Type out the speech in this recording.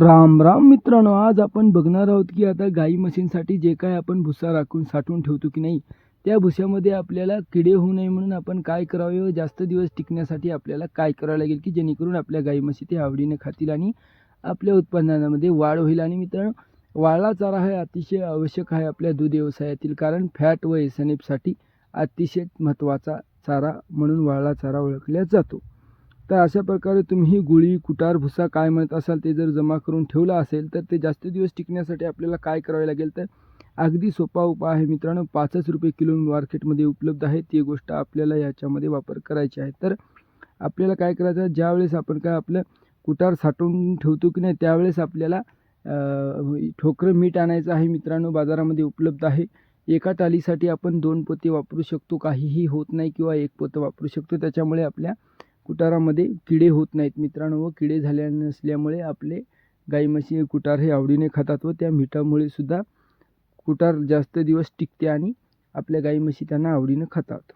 राम राम मित्रांनो आज आपण बघणार आहोत की आता गाई म्हशींसाठी जे काय आपण भुसा राखून साठवून ठेवतो की नाही त्या भुस्यामध्ये आपल्याला किडे होऊ नये म्हणून आपण काय करावे व जास्त दिवस टिकण्यासाठी आपल्याला काय करावं लागेल की जेणेकरून आपल्या गाई म्हशी ते आवडीने खातील आणि आपल्या उत्पादनामध्ये वाढ होईल. आणि मित्रांनो वाळला चारा हा अतिशय आवश्यक आहे आपल्या दूध व्यवसायातील कारण फॅट व एसएनएफसाठी अतिशय महत्त्वाचा चारा म्हणून वाळला चारा ओळखला जातो. तर अशा प्रकारे तुम्ही गुळी कुटार भुसा काय म्हणत असाल ते जर जमा करून ठेवला असेल तर ते जास्त दिवस टिकण्यासाठी आपल्याला काय करावे लागेल तर अगदी सोपा उपाय आहे मित्रांनो. पाचच रुपये किलो मार्केटमध्ये उपलब्ध आहे ती गोष्ट आपल्याला याच्यामध्ये वापर करायची आहे. तर आपल्याला काय करायचं आहे? ज्यावेळेस आपण काय आपलं कुटार साठवून ठेवतो की नाही त्यावेळेस आपल्याला ठोकरं मीठ आणायचं आहे मित्रांनो. बाजारामध्ये उपलब्ध आहे. एका टालीसाठी आपण दोन पोते वापरू शकतो. काहीही होत नाही किंवा एक पोतं वापरू शकतो. त्याच्यामुळे आपल्या कुटारामध्ये किडे होत नाहीत मित्रांनो व किडे झाल्या नसल्यामुळे आपले गाई म्हशी कुटार हे आवडीने खातात व त्या मिठामुळे सुद्धा कुटार जास्त दिवस टिकते आणि आपल्या गाई म्हशी त्यांना आवडीनं खातात.